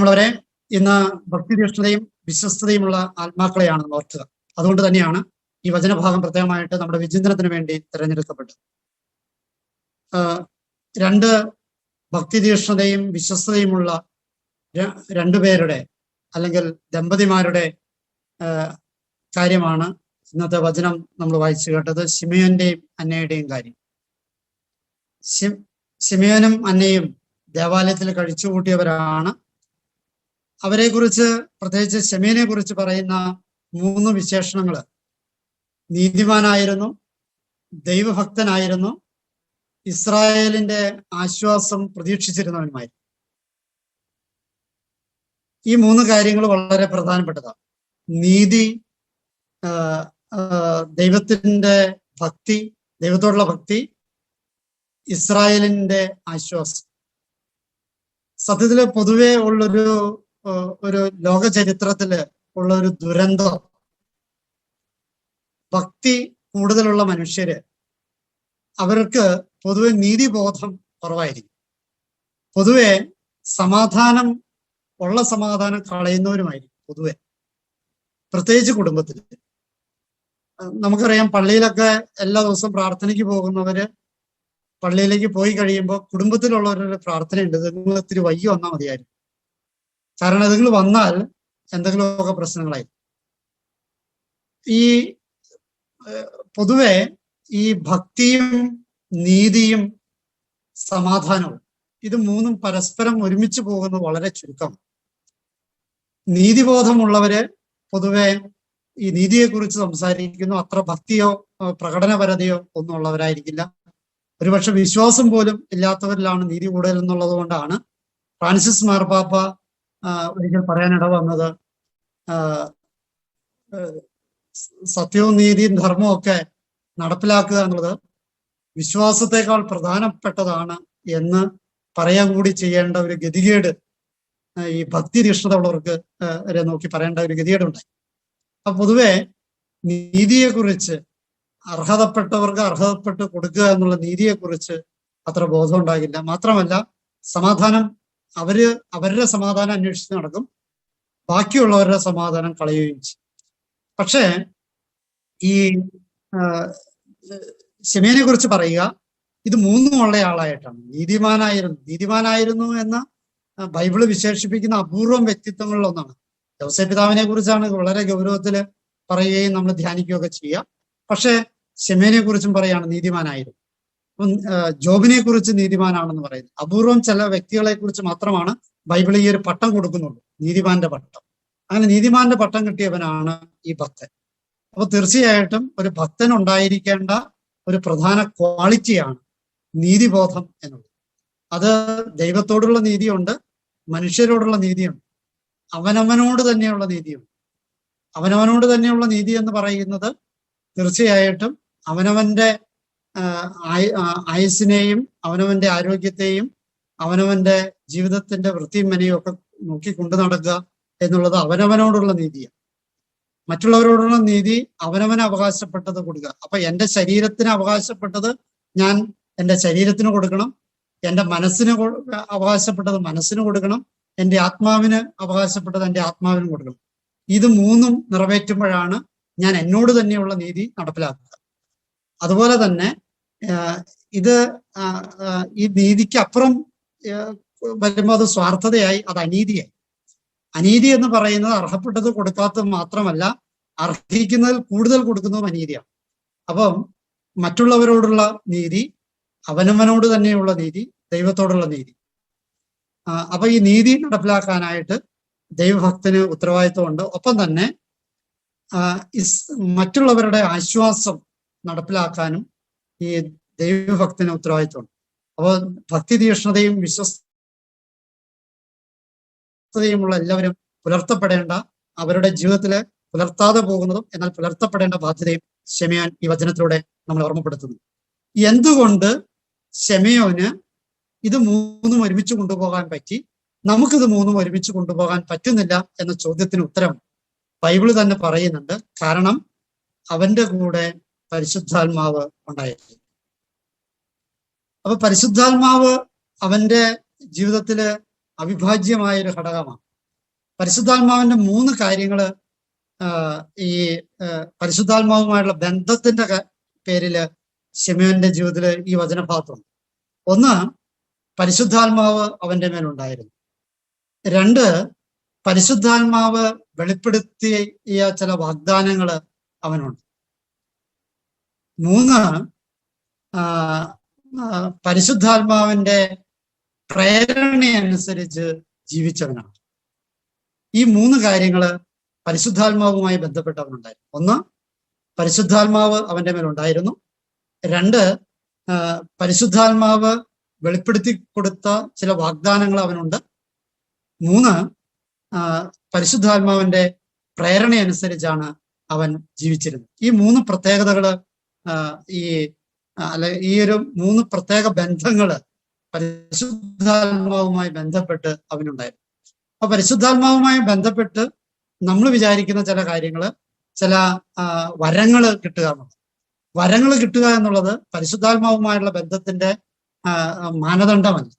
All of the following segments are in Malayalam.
പ്രിയമുള്ളവരെ ഇന്ന് ഭക്തിതീഷ്ണതയും വിശ്വസ്തതയുമുള്ള ആത്മാക്കളെയാണ് ഓർക്കുക. അതുകൊണ്ട് തന്നെയാണ് ഈ വചനഭാഗം പ്രത്യേകമായിട്ട് നമ്മുടെ വിചിന്തനത്തിന് വേണ്ടി തിരഞ്ഞെടുക്കപ്പെട്ടത്. രണ്ട് ഭക്തിതീഷ്ണതയും വിശ്വസ്തതയുമുള്ള രണ്ടുപേരുടെ അല്ലെങ്കിൽ ദമ്പതിമാരുടെ കാര്യമാണ് ഇന്നത്തെ വചനം നമ്മൾ വായിച്ചു കേട്ടത് ശിമയോന്റെയും അന്നയുടെയും കാര്യം. ശിമയോനും അന്നയും ദേവാലയത്തിൽ കഴിച്ചുകൂട്ടിയവരാണ് അവരെ കുറിച്ച് പ്രത്യേകിച്ച് ഷെമീനെ കുറിച്ച് പറയുന്ന മൂന്ന് വിശേഷണങ്ങൾ നീതിമാനായിരുന്നു ദൈവഭക്തനായിരുന്നു ഇസ്രായേലിന്റെ ആശ്വാസം പ്രതീക്ഷിച്ചിരുന്നവനുമായി ഈ മൂന്ന് കാര്യങ്ങൾ വളരെ പ്രധാനപ്പെട്ടതാണ്. നീതി ദൈവത്തിന്റെ ഭക്തി ദൈവത്തോടുള്ള ഭക്തി ഇസ്രായേലിന്റെ ആശ്വാസം. സത്യത്തിൽ പൊതുവെ ഉള്ളൊരു ഒരു ലോക ചരിത്രത്തിൽ ഉള്ള ഒരു ദുരന്തം. ഭക്തി കൂടുതലുള്ള മനുഷ്യര് അവർക്ക് പൊതുവെ നീതിബോധം കുറവായിരിക്കും. പൊതുവെ സമാധാനം ഉള്ള സമാധാനം കളയുന്നവരുമായിരിക്കും പൊതുവെ. പ്രത്യേകിച്ച് കുടുംബത്തിൽ നമുക്കറിയാം പള്ളിയിലൊക്കെ എല്ലാ ദിവസവും പ്രാർത്ഥനയ്ക്ക് പോകുന്നവര് പള്ളിയിലേക്ക് പോയി കഴിയുമ്പോൾ കുടുംബത്തിലുള്ളവരുടെ പ്രാർത്ഥനയുണ്ട്. നിങ്ങൾ ഇത്തിരി വൈകി വന്നാൽ മതിയായിരുന്നു. നിങ്ങൾ വന്നാൽ എന്തെങ്കിലുമൊക്കെ പ്രശ്നങ്ങളായി. ഈ പൊതുവെ ഈ ഭക്തിയും നീതിയും സമാധാനവും ഇത് മൂന്നും പരസ്പരം ഒരുമിച്ച് പോകുന്നത് വളരെ ചുരുക്കം. നീതിബോധമുള്ളവര് പൊതുവെ ഈ നീതിയെക്കുറിച്ച് സംസാരിക്കുന്നു. അത്ര ഭക്തിയോ പ്രകടനപരതയോ ഒന്നും ഉള്ളവരായിരിക്കില്ല ഒരുപക്ഷെ വിശ്വാസം പോലും ഇല്ലാത്തവരിലാണ് നീതി കൂടുതൽ എന്നുള്ളത് കൊണ്ടാണ് ഫ്രാൻസിസ് മാർപ്പാപ്പ ആ, ഒരിക്കൽ പറയാനിട വന്നത് സത്യവും നീതിയും ധർമ്മവും ഒക്കെ നടപ്പിലാക്കുക എന്നുള്ളത് വിശ്വാസത്തെക്കാൾ പ്രധാനപ്പെട്ടതാണ് എന്ന് പറയാൻ കൂടി ചെയ്യേണ്ട ഒരു ഗതികേട് ഈ ഭക്തി തീഷ്ണതയുള്ളവർക്ക് ഉള്ളവർക്ക് നോക്കി പറയേണ്ട ഒരു ഗതികേടുണ്ടായി. അപ്പൊ പൊതുവെ നീതിയെക്കുറിച്ച് അർഹതപ്പെട്ടവർക്ക് അർഹതപ്പെട്ട് കൊടുക്കുക എന്നുള്ള നീതിയെക്കുറിച്ച് അത്ര ബോധം ഉണ്ടാകില്ല. മാത്രമല്ല സമാധാനം അവർ അവരുടെ സമാധാനം അന്വേഷിച്ച് നടക്കും. ബാക്കിയുള്ളവരുടെ സമാധാനം കളയുകയും ചെയ്യും. പക്ഷേ ഈ ഷെമീനെ കുറിച്ച് പറയുക ഇത് മൂന്നും ഉള്ള ആളായിട്ടാണ്. നീതിമാനായിരുന്നു നീതിമാനായിരുന്നു എന്ന ബൈബിൾ വിശേഷിപ്പിക്കുന്ന അപൂർവം വ്യക്തിത്വങ്ങളിൽ ഒന്നാണ്. ജോസഫ് പിതാവിനെ കുറിച്ചാണ് വളരെ ഗൗരവത്തിൽ പറയുകയും നമ്മൾ ധ്യാനിക്കുകയൊക്കെ ചെയ്യുക പക്ഷേ ഷെമേനെ കുറിച്ചും പറയുകയാണ് നീതിമാനായിരുന്നു. അപ്പം ആ, ജോബിനെ കുറിച്ച് നീതിമാനാണെന്ന് പറയുന്നത്. അപൂർവം ചില വ്യക്തികളെ കുറിച്ച് മാത്രമാണ് ബൈബിൾ ഈ ഒരു പട്ടം കൊടുക്കുന്നുള്ളൂ. നീതിമാന്റെ പട്ടം. അങ്ങനെ നീതിമാന്റെ പട്ടം കിട്ടിയവനാണ് ഈ ഭക്തൻ. അപ്പൊ തീർച്ചയായിട്ടും ഒരു ഭക്തൻ ഉണ്ടായിരിക്കേണ്ട ഒരു പ്രധാന ക്വാളിറ്റിയാണ് നീതിബോധം എന്നുള്ളത്. അത് ദൈവത്തോടുള്ള നീതിയുണ്ട് മനുഷ്യരോടുള്ള നീതിയുണ്ട് അവനവനോട് തന്നെയുള്ള നീതിയുണ്ട്. അവനവനോട് തന്നെയുള്ള നീതി എന്ന് പറയുന്നത് തീർച്ചയായിട്ടും അവനവന്റെ ആ, ആയ- ആ, അവനവന്റെ ആരോഗ്യത്തെയും അവനവന്റെ ജീവിതത്തിന്റെ വൃത്തിയും മെനയും ഒക്കെ നോക്കി കൊണ്ടു നടക്കുക എന്നുള്ളത് അവനവനോടുള്ള നീതിയാണ് മറ്റുള്ളവരോടുള്ള നീതി അവനവന് അവകാശപ്പെട്ടത് കൊടുക്കുക. അപ്പൊ എന്റെ ശരീരത്തിന് അവകാശപ്പെട്ടത് ഞാൻ എന്റെ ശരീരത്തിന് കൊടുക്കണം. എന്റെ മനസ്സിന് അവകാശപ്പെട്ടത് മനസ്സിന് കൊടുക്കണം. എന്റെ ആത്മാവിന് അവകാശപ്പെട്ടത് എന്റെ ആത്മാവിന് കൊടുക്കണം. ഇത് മൂന്നും നിറവേറ്റുമ്പോഴാണ് ഞാൻ എന്നോട് തന്നെയുള്ള നീതി നടപ്പിലാക്കുക. അതുപോലെ തന്നെ ഇത് ഈ നീതിക്ക് അപ്പുറം വരുമ്പോൾ അത് സ്വാർത്ഥതയായി അത് അനീതിയായി. അനീതി എന്ന് പറയുന്നത് അർഹപ്പെട്ടത് കൊടുക്കാത്തത് മാത്രമല്ല അർഹിക്കുന്നതിൽ കൂടുതൽ കൊടുക്കുന്നതും അനീതിയാണ്. അപ്പം മറ്റുള്ളവരോടുള്ള നീതി അവനവനോട് തന്നെയുള്ള നീതി ദൈവത്തോടുള്ള നീതി. അപ്പൊ ഈ നീതി നടപ്പിലാക്കാനായിട്ട് ദൈവഭക്തന് ഉത്തരവാദിത്വമുണ്ട്. ഒപ്പം തന്നെ മറ്റുള്ളവരുടെ ആശ്വാസം നടപ്പിലാക്കാനും ഈ ദൈവഭക്തന് ഉത്തരവാദിത്വമുണ്ട് അപ്പോൾ ഭക്തി തീക്ഷ്ണതയും വിശ്വസ്തതയുമുള്ള എല്ലാവരും പുലർത്തപ്പെടേണ്ട അവരുടെ ജീവിതത്തിലെ പുലർത്താതെ പോകുന്നതും എന്നാൽ പുലർത്തപ്പെടേണ്ട ബാധ്യതയും ഷെമയോൻ ഈ വചനത്തിലൂടെ നമ്മൾ ഓർമ്മപ്പെടുത്തുന്നു. എന്തുകൊണ്ട് ഷെമയോന് ഇത് മൂന്നും ഒരുമിച്ച് കൊണ്ടുപോകാൻ പറ്റി? നമുക്കിത് മൂന്നും ഒരുമിച്ച് കൊണ്ടുപോകാൻ പറ്റുന്നില്ല എന്ന ചോദ്യത്തിന് ഉത്തരം ബൈബിൾ തന്നെ പറയുന്നുണ്ട്. കാരണം അവന്റെ കൂടെ പരിശുദ്ധാത്മാവ് ഉണ്ടായിരുന്നു അപ്പൊ പരിശുദ്ധാത്മാവ് അവന്റെ ജീവിതത്തിൽ അവിഭാജ്യമായ ഒരു ഘടകമാണ്. പരിശുദ്ധാത്മാവിന്റെ മൂന്ന് കാര്യങ്ങൾ ഈ പരിശുദ്ധാത്മാവുമായുള്ള ബന്ധത്തിന്റെ പേരിൽ ഷെമിയോന്റെ ജീവിതത്തിൽ ഈ വചനഭാഗത്തുണ്ട്. ഒന്ന് പരിശുദ്ധാത്മാവ് അവന്റെ മേലുണ്ടായിരുന്നു. രണ്ട് പരിശുദ്ധാത്മാവ് വെളിപ്പെടുത്തിയ ചില വാഗ്ദാനങ്ങൾ അവനുണ്ട്. മൂന്ന് പരിശുദ്ധാത്മാവിന്റെ പ്രേരണയനുസരിച്ച് ജീവിച്ചവനാണ്. ഈ മൂന്ന് കാര്യങ്ങൾ പരിശുദ്ധാത്മാവുമായി ബന്ധപ്പെട്ടവനുണ്ടായിരുന്നു. ഒന്ന് പരിശുദ്ധാത്മാവ് അവന്റെ മേലുണ്ടായിരുന്നു. രണ്ട് പരിശുദ്ധാത്മാവ് വെളിപ്പെടുത്തി കൊടുത്ത ചില വാഗ്ദാനങ്ങൾ അവനുണ്ട്. മൂന്ന് പരിശുദ്ധാത്മാവിന്റെ പ്രേരണയനുസരിച്ചാണ് അവൻ ജീവിച്ചിരുന്നത്. ഈ മൂന്ന് പ്രത്യേകതകൾ ഈ അല്ലെ ഈ ഒരു മൂന്ന് പ്രത്യേക ബന്ധങ്ങൾ പരിശുദ്ധാത്മാവുമായി ബന്ധപ്പെട്ട് അവനുണ്ടായിരുന്നു. അപ്പൊ പരിശുദ്ധാത്മാവുമായി ബന്ധപ്പെട്ട് നമ്മൾ വിചാരിക്കുന്ന ചില കാര്യങ്ങൾ ചില വരങ്ങൾ കിട്ടുക എന്നുള്ളത്. വരങ്ങൾ കിട്ടുക എന്നുള്ളത് പരിശുദ്ധാത്മാവുമായുള്ള ബന്ധത്തിന്റെ മാനദണ്ഡമല്ല.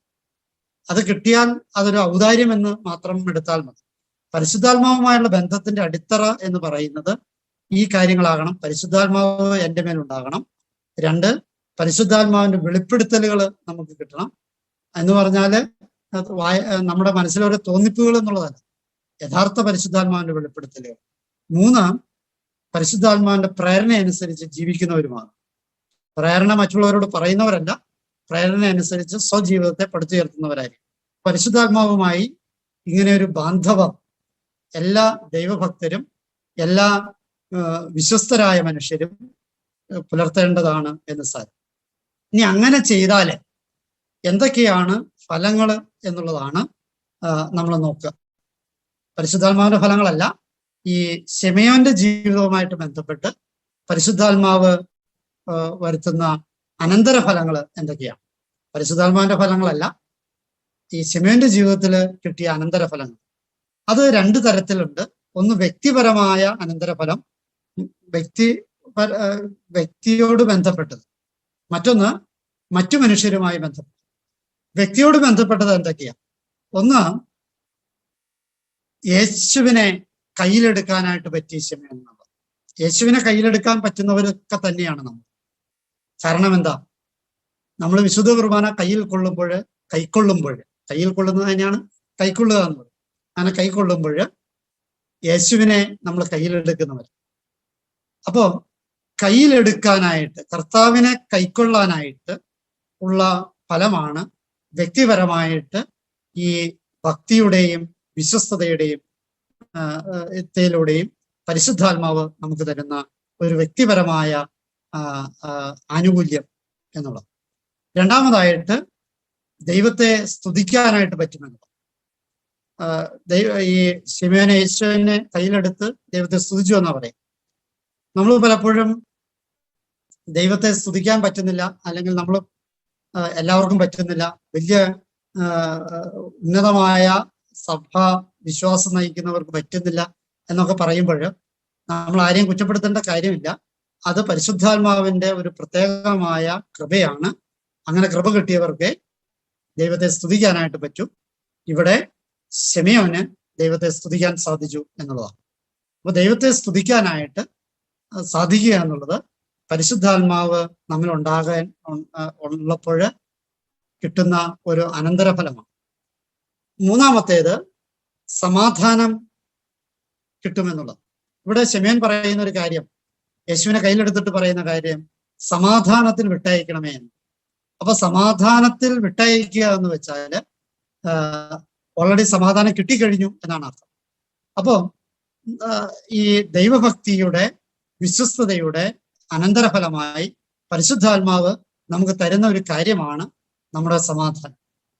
അത് കിട്ടിയാൽ അതൊരു ഔദാര്യം എന്ന് മാത്രം എടുത്താൽ മതി. പരിശുദ്ധാത്മാവുമായുള്ള ബന്ധത്തിന്റെ അടിത്തറ എന്ന് പറയുന്നത് ഈ കാര്യങ്ങളാകണം. പരിശുദ്ധാത്മാവ് എന്റെ മേലുണ്ടാകണം രണ്ട് പരിശുദ്ധാത്മാവിന്റെ വെളിപ്പെടുത്തലുകൾ നമുക്ക് കിട്ടണം. എന്ന് പറഞ്ഞാൽ വായ നമ്മുടെ മനസ്സിലൊരു തോന്നിപ്പുകൾ എന്നുള്ളതല്ല. യഥാർത്ഥ പരിശുദ്ധാത്മാവിന്റെ വെളിപ്പെടുത്തലുകൾ. മൂന്ന് പരിശുദ്ധാത്മാവിന്റെ പ്രേരണ അനുസരിച്ച് ജീവിക്കുന്നവരുമാണ് പ്രേരണ മറ്റുള്ളവരോട് പറയുന്നവരല്ല. പ്രേരണ അനുസരിച്ച് സ്വജീവിതത്തെ പടുത്തുയർത്തുന്നവരായിരിക്കും പരിശുദ്ധാത്മാവുമായി ഇങ്ങനെ ഒരു ബാന്ധവം എല്ലാ ദൈവഭക്തരും എല്ലാ വിശ്വസ്തരായ മനുഷ്യരും പുലർത്തേണ്ടതാണ് എന്ന് സാരം. ഇനി അങ്ങനെ ചെയ്താൽ എന്തൊക്കെയാണ് ഫലങ്ങൾ എന്നുള്ളതാണ് നമ്മൾ നോക്കുക. പരിശുദ്ധാത്മാവിന്റെ ഫലങ്ങളല്ല ഈ ഷെമയോന്റെ ജീവിതവുമായിട്ട് ബന്ധപ്പെട്ട് പരിശുദ്ധാത്മാവ് വരുത്തുന്ന അനന്തര ഫലങ്ങൾ എന്തൊക്കെയാണ്? പരിശുദ്ധാത്മാവിന്റെ ഫലങ്ങളല്ല ഈ ഷെമയോന്റെ ജീവിതത്തിൽ കിട്ടിയ അനന്തര ഫലങ്ങൾ. അത് രണ്ട് തരത്തിലുണ്ട്. ഒന്ന് വ്യക്തിപരമായ അനന്തരഫലം വ്യക്തി വ്യക്തിയോട് ബന്ധപ്പെട്ടത്. മറ്റൊന്ന് മറ്റു മനുഷ്യരുമായി ബന്ധപ്പെട്ടത്. വ്യക്തിയോട് ബന്ധപ്പെട്ടത് എന്തൊക്കെയാ? ഒന്ന് യേശുവിനെ കയ്യിലെടുക്കാനായിട്ട് പറ്റിയ ക്ഷമ എന്നുള്ളത് യേശുവിനെ കയ്യിലെടുക്കാൻ പറ്റുന്നവരൊക്കെ തന്നെയാണ് നമ്മൾ. കാരണം എന്താ? നമ്മൾ വിശുദ്ധ കുർബാന കയ്യിൽ കൊള്ളുമ്പോൾ കൈക്കൊള്ളുമ്പോൾ കയ്യിൽ കൊള്ളുന്നത് തന്നെയാണ് കൈക്കൊള്ളുക എന്നുള്ളത്. അങ്ങനെ കൈക്കൊള്ളുമ്പോൾ യേശുവിനെ നമ്മൾ കയ്യിലെടുക്കുന്നവർ അപ്പോ കയ്യിലെടുക്കാനായിട്ട് കർത്താവിനെ കൈക്കൊള്ളാനായിട്ട് ഉള്ള ഫലമാണ് വ്യക്തിപരമായിട്ട് ഈ ഭക്തിയുടെയും വിശ്വസ്തതയുടെയും ത്തിലൂടെയും പരിശുദ്ധാത്മാവ് നമുക്ക് തരുന്ന ഒരു വ്യക്തിപരമായ ആനുകൂല്യം എന്നുള്ളത്. രണ്ടാമതായിട്ട് ദൈവത്തെ സ്തുതിക്കാനായിട്ട് പറ്റുമെന്നുള്ളത് ദൈവ ഈ ശിവനെ യേശുവിനെ കയ്യിലെടുത്ത് ദൈവത്തെ സ്തുതിച്ചു എന്നാ പറയും നമ്മൾ പലപ്പോഴും ദൈവത്തെ സ്തുതിക്കാൻ പറ്റുന്നില്ല അല്ലെങ്കിൽ നമ്മൾ എല്ലാവർക്കും പറ്റുന്നില്ല. വലിയ ഉന്നതമായ സഭ വിശ്വാസം നയിക്കുന്നവർക്ക് പറ്റുന്നില്ല എന്നൊക്കെ പറയുമ്പോൾ നമ്മൾ ആരെയും കുറ്റപ്പെടുത്തേണ്ട കാര്യമില്ല. അത് പരിശുദ്ധാത്മാവിന്റെ ഒരു പ്രത്യേകമായ കൃപയാണ്. അങ്ങനെ കൃപ കിട്ടിയവർക്ക് ദൈവത്തെ സ്തുതിക്കാനായിട്ട് പറ്റും. ഇവിടെ ശമയോന് ദൈവത്തെ സ്തുതിക്കാൻ സാധിച്ചു എന്നുള്ളതാണ്. അപ്പൊ ദൈവത്തെ സ്തുതിക്കാനായിട്ട് സാധിക്കുക എന്നുള്ളത് പരിശുദ്ധാത്മാവ് നമ്മൾ ഉണ്ടാകാൻ ഉള്ളപ്പോൾ കിട്ടുന്ന ഒരു അനന്തരഫലമാണ്. മൂന്നാമത്തേത് സമാധാനം കിട്ടുമെന്നുള്ളത്. ഇവിടെ ശമയൻ പറയുന്ന ഒരു കാര്യം യേശുവിനെ കയ്യിലെടുത്തിട്ട് പറയുന്ന കാര്യം സമാധാനത്തിൽ വിട്ടയക്കണമേ എന്ന്. അപ്പൊ സമാധാനത്തിൽ വിട്ടയക്കുക എന്ന് വെച്ചാൽ ഓൾറെഡി സമാധാനം കിട്ടിക്കഴിഞ്ഞു എന്നാണ് അർത്ഥം. അപ്പോ ഈ ദൈവഭക്തിയുടെ വിശ്വസ്തതയുടെ അനന്തരഫലമായി പരിശുദ്ധാത്മാവ് നമുക്ക് തരുന്ന ഒരു കാര്യമാണ് നമ്മുടെ സമാധാനം.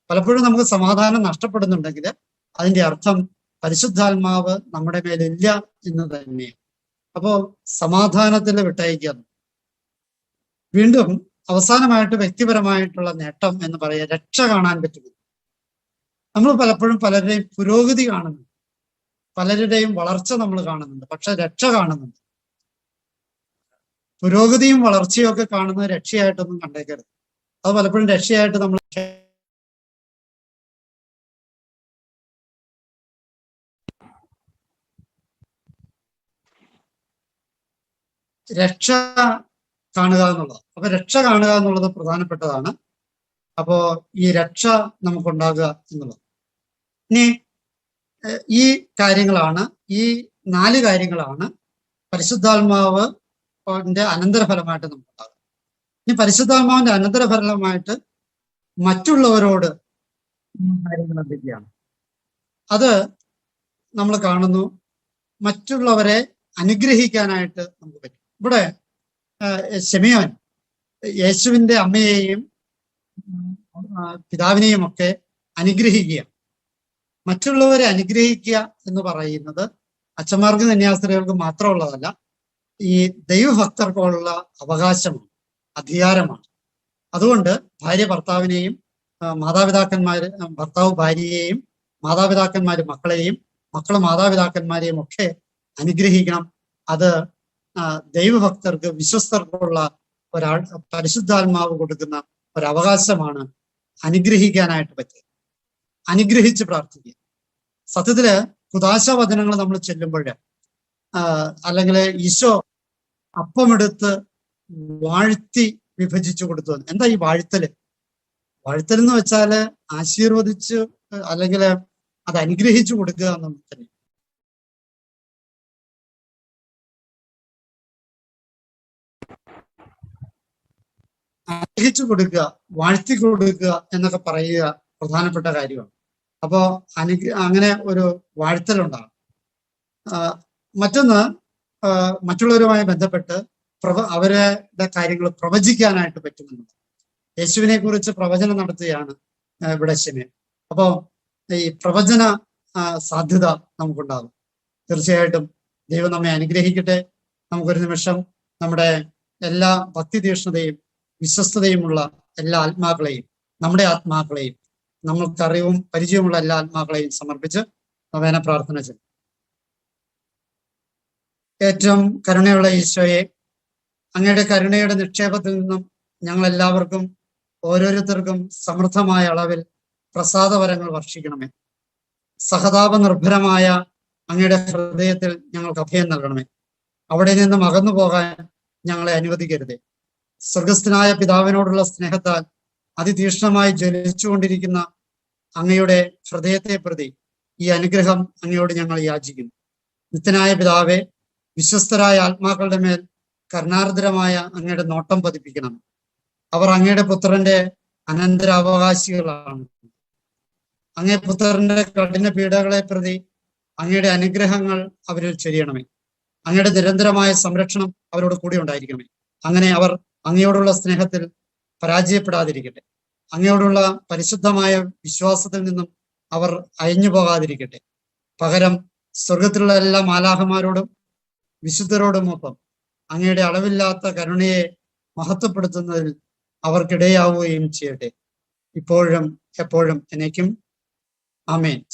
പലപ്പോഴും നമുക്ക് സമാധാനം നഷ്ടപ്പെടുന്നുണ്ടെങ്കിൽ അതിന്റെ അർത്ഥം പരിശുദ്ധാത്മാവ് നമ്മുടെ മേലില്ല എന്ന് തന്നെയാണ്. അപ്പോ സമാധാനത്തിൽ വിട്ടയക്കുക. വീണ്ടും അവസാനമായിട്ട് വ്യക്തിപരമായിട്ടുള്ള നേട്ടം എന്ന് പറയുക രക്ഷ കാണാൻ പറ്റുന്നു നമ്മൾ പലപ്പോഴും പലരുടെയും പുരോഗതി കാണുന്നുണ്ട്. പലരുടെയും വളർച്ച നമ്മൾ കാണുന്നുണ്ട്. പക്ഷെ രക്ഷ കാണുന്നുണ്ട്. പുരോഗതിയും വളർച്ചയും ഒക്കെ കാണുന്നത് രക്ഷയായിട്ടൊന്നും കണ്ടേക്കരുത്. അത് പലപ്പോഴും രക്ഷയായിട്ട് നമ്മൾ രക്ഷ കാണുക എന്നുള്ളത്. അപ്പൊ രക്ഷ കാണുക എന്നുള്ളത് പ്രധാനപ്പെട്ടതാണ്. അപ്പോ ഈ രക്ഷ നമുക്കുണ്ടാകുക എന്നുള്ളത്. ഇനി ഈ കാര്യങ്ങളാണ് ഈ നാല് കാര്യങ്ങളാണ് പരിശുദ്ധാത്മാവ് ന്റെ അനന്തരഫലമായിട്ട് നമുക്കുണ്ടാകും ഇനി പരിശുദ്ധാത്മാവിന്റെ അനന്തരഫലമായിട്ട് മറ്റുള്ളവരോട് കാര്യങ്ങൾ എന്തൊക്കെയാണ്? അത് നമ്മൾ കാണുന്നു. മറ്റുള്ളവരെ അനുഗ്രഹിക്കാനായിട്ട് നമുക്ക് പറ്റും. ഇവിടെ ഷെമിയോൻ യേശുവിന്റെ അമ്മയെയും പിതാവിനെയും ഒക്കെ അനുഗ്രഹിക്കുക. മറ്റുള്ളവരെ അനുഗ്രഹിക്കുക എന്ന് പറയുന്നത് അച്ഛന്മാർക്കും കന്യാസ്ത്രീകൾക്കും മാത്രമുള്ളതല്ല ഈ ദൈവഭക്തർക്കുള്ള അവകാശമാണ് അധികാരമാണ്. അതുകൊണ്ട് ഭാര്യ ഭർത്താവിനെയും മാതാപിതാക്കന്മാർ ഭർത്താവ് ഭാര്യയെയും മാതാപിതാക്കന്മാർ മക്കളെയും മക്കൾ മാതാപിതാക്കന്മാരെയും ഒക്കെ അനുഗ്രഹിക്കണം. അത് ദൈവഭക്തർക്ക് വിശ്വസ്തർക്കുള്ള ഒരാൾ പരിശുദ്ധാത്മാവ് കൊടുക്കുന്ന ഒരവകാശമാണ് അനുഗ്രഹിക്കാനായിട്ട് പറ്റുക അനുഗ്രഹിച്ച് പ്രാർത്ഥിക്കുക. സത്യത്തിൽ കുതാശ വചനങ്ങൾ നമ്മൾ ചെല്ലുമ്പോൾ അല്ലെങ്കിൽ ഈശോ അപ്പമെടുത്ത് വാഴ്ത്തി വിഭജിച്ചു കൊടുത്തു. എന്താ ഈ വാഴ്ത്തൽ? വാഴ്ത്തൽ എന്ന് വെച്ചാൽ ആശീർവദിച്ച് അല്ലെങ്കിൽ അത് അനുഗ്രഹിച്ചു കൊടുക്കുക എന്നുള്ള തന്നെ. അനുഗ്രഹിച്ചു കൊടുക്കുക വാഴ്ത്തി കൊടുക്കുക എന്നൊക്കെ പറയുക പ്രധാനപ്പെട്ട കാര്യമാണ്. അപ്പോ അനുഗ്ര അങ്ങനെ ഒരു വാഴ്ത്തലുണ്ടാകും. മറ്റൊന്ന് മറ്റുള്ളവരുമായി ബന്ധപ്പെട്ട് പ്രവ അവരുടെ കാര്യങ്ങൾ പ്രവചിക്കാനായിട്ട് പറ്റുമെന്നുള്ളത് യേശുവിനെ കുറിച്ച് പ്രവചനം നടത്തുകയാണ് ഇവിടെ ശമയം അപ്പോ ഈ പ്രവചന സാധ്യത നമുക്കുണ്ടാകും. തീർച്ചയായിട്ടും ദൈവം നമ്മെ അനുഗ്രഹിക്കട്ടെ. നമുക്കൊരു നിമിഷം നമ്മുടെ എല്ലാ ഭക്തി തീക്ഷ്ണതയും വിശ്വസ്തതയുമുള്ള എല്ലാ ആത്മാക്കളെയും നമ്മുടെ ആത്മാക്കളെയും നമ്മൾക്കറിവും പരിചയമുള്ള എല്ലാ ആത്മാക്കളെയും സമർപ്പിച്ച് നവേന പ്രാർത്ഥന ചെയ്യും ഏറ്റവും കരുണയുള്ള ഈശോയെ അങ്ങയുടെ കരുണയുടെ നിക്ഷേപത്തിൽ നിന്നും ഞങ്ങൾ എല്ലാവർക്കും ഓരോരുത്തർക്കും സമൃദ്ധമായ അളവിൽ പ്രസാദവരങ്ങൾ വർഷിക്കണമേ. സഹതാപ നിർഭരമായ അങ്ങയുടെ ഹൃദയത്തിൽ ഞങ്ങൾക്ക് അഭയം നൽകണമേ. അവിടെ നിന്നും അകന്നു പോകാൻ ഞങ്ങളെ അനുവദിക്കരുതേ. സ്വർഗസ്ഥനായ പിതാവിനോടുള്ള സ്നേഹത്താൽ അതിതീക്ഷ്ണമായി ജ്വലിച്ചുകൊണ്ടിരിക്കുന്ന അങ്ങയുടെ ഹൃദയത്തെ പ്രതി ഈ അനുഗ്രഹം അങ്ങയോട് ഞങ്ങൾ യാചിക്കുന്നു. നിത്യനായ പിതാവെ വിശ്വസ്തരായ ആത്മാക്കളുടെ മേൽ കരുണാർദ്രമായ അങ്ങയുടെ നോട്ടം പതിപ്പിക്കണം. അവർ അങ്ങയുടെ പുത്രന്റെ അനന്തരാവകാശികളാണ്. അങ്ങേ പുത്രന്റെ കഠിന പീഡകളെ പ്രതി അങ്ങയുടെ അനുഗ്രഹങ്ങൾ അവരിൽ ചൊരിയണമേ. അങ്ങയുടെ നിരന്തരമായ സംരക്ഷണം അവരോട് കൂടി ഉണ്ടായിരിക്കണമേ. അങ്ങനെ അവർ അങ്ങയോടുള്ള സ്നേഹത്തിൽ പരാജയപ്പെടാതിരിക്കട്ടെ. അങ്ങയോടുള്ള പരിശുദ്ധമായ വിശ്വാസത്തിൽ നിന്നും അവർ അയഞ്ഞു പോകാതിരിക്കട്ടെ പകരം സ്വർഗത്തിലുള്ള എല്ലാ മാലാഹമാരോടും വിശുദ്ധരോടുമൊപ്പം അങ്ങയുടെ അളവില്ലാത്ത കരുണയെ മഹത്വപ്പെടുത്തുന്നതിൽ അവർക്കിടയാവുകയും ചെയ്യട്ടെ. ഇപ്പോഴും എപ്പോഴും എന്നേക്കും. ആമേൻ.